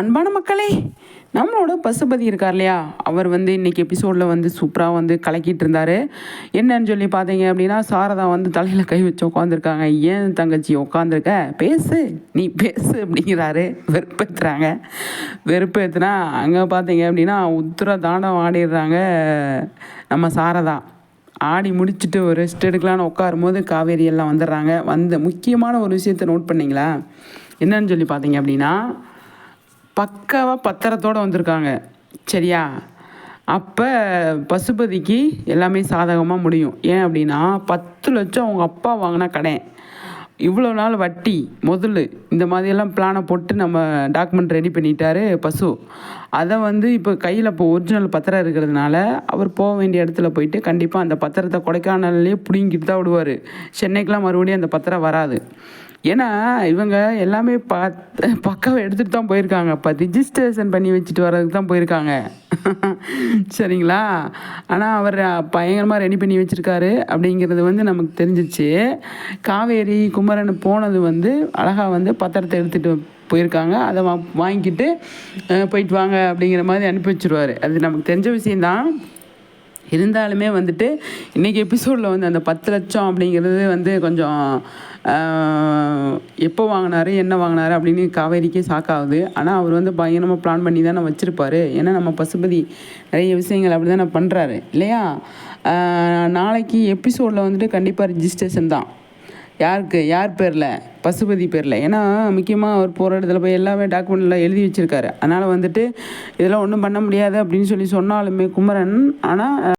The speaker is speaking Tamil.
அன்பான மக்களே நம்மளோட பசுபதி இருக்கார் இல்லையா? அவர் வந்து இன்றைக்கி எபிசோடில் வந்து சூப்பராக வந்து கலக்கிட்டு இருந்தார். என்னன்னு சொல்லி பார்த்தீங்க அப்படின்னா சாரதா வந்து தலையில் கை வச்சு உட்காந்துருக்காங்க ஏன் தங்கச்சி உட்காந்துருக்க பேசு நீ பேசு அப்படிங்கிறாரு. வெறுப்பேற்றுறாங்க வெறுப்பேற்றுனா அங்கே பார்த்தீங்க அப்படின்னா உத்தர தாண்டம் ஆடிடுறாங்க நம்ம சாரதா. ஆடி முடிச்சுட்டு ஒரு ரெஸ்ட் எடுக்கலான்னு உட்காரும் போது காவேரி எல்லாம் வந்துடுறாங்க. வந்து முக்கியமான ஒரு விஷயத்தை நோட் பண்ணிங்களா? என்னன்னு சொல்லி பார்த்தீங்க அப்படின்னா பக்காவாக பத்திரத்தோடு வந்திருக்காங்க. சரியா? அப்போ பசுபதிக்கு எல்லாமே சாதகமாக முடியும். ஏன் அப்படின்னா பத்து லட்சம் அவங்க அப்பா வாங்கின கடன். இவ்வளோ நாள் வட்டி முதல் இந்த மாதிரியெல்லாம் பிளானை போட்டு நம்ம டாக்குமெண்ட் ரெடி பண்ணிட்டாரு பசு. அதை வந்து இப்போ கையில் இப்போ ஒரிஜினல் பத்திரம் இருக்கிறதுனால அவர் போக வேண்டிய இடத்துல போயிட்டு கண்டிப்பாக அந்த பத்திரத்தை கொடைக்கானல்லையே பிடுங்கிட்டு தான் விடுவார். சென்னைக்கெலாம் மறுபடியும் அந்த பத்திரம் வராது. ஏன்னா இவங்க எல்லாமே பார்த்து பக்காவை எடுத்துகிட்டு தான் போயிருக்காங்க. இப்போ ரிஜிஸ்ட்ரேஷன் பண்ணி வச்சுட்டு வர்றதுக்கு தான் போயிருக்காங்க. சரிங்களா? ஆனால் அவர் பயங்கரமாக ரெடி பண்ணி வச்சுருக்காரு அப்படிங்கிறது வந்து நமக்கு தெரிஞ்சிச்சு. காவேரி குமரன் போனது வந்து அழகாக வந்து பத்திரத்தை எடுத்துகிட்டு போயிருக்காங்க. அதை வா வாங்கிக்கிட்டு போயிட்டு வாங்க அப்படிங்கிற மாதிரி அனுப்பி வச்சுருவார். அது நமக்கு தெரிஞ்ச விஷயந்தான் இருந்தாலுமே வந்துட்டு இன்றைக்கி எபிசோடில் வந்து அந்த பத்து லட்சம் அப்படிங்கிறது வந்து கொஞ்சம் எப்போ வாங்கினாரு என்ன வாங்கினாரு அப்படின்னு காவேரிக்கே சாக்காகுது ஆனால் அவர் வந்து பயங்கரமாக பிளான் பண்ணி தானே வச்சுருப்பாரு. ஏன்னா நம்ம பசுபதி நிறைய விஷயங்கள் அப்படி தானே பண்ணுறாரு இல்லையா நாளைக்கு எபிசோடில் வந்துட்டு கண்டிப்பாக ரிஜிஸ்ட்ரேஷன் தான். யாருக்கு? யார் பேரில்? பசுபதி பேரில். ஏன்னா முக்கியமாக அவர் போகிற இடத்துல போய் எல்லாமே டாக்குமெண்ட்லாம் எழுதி வச்சுருக்காரு. அதனால் வந்துட்டு இதெல்லாம் ஒன்றும் பண்ண முடியாது அப்படின்னு சொல்லி சொன்னாலுமே குமரன். ஆனால்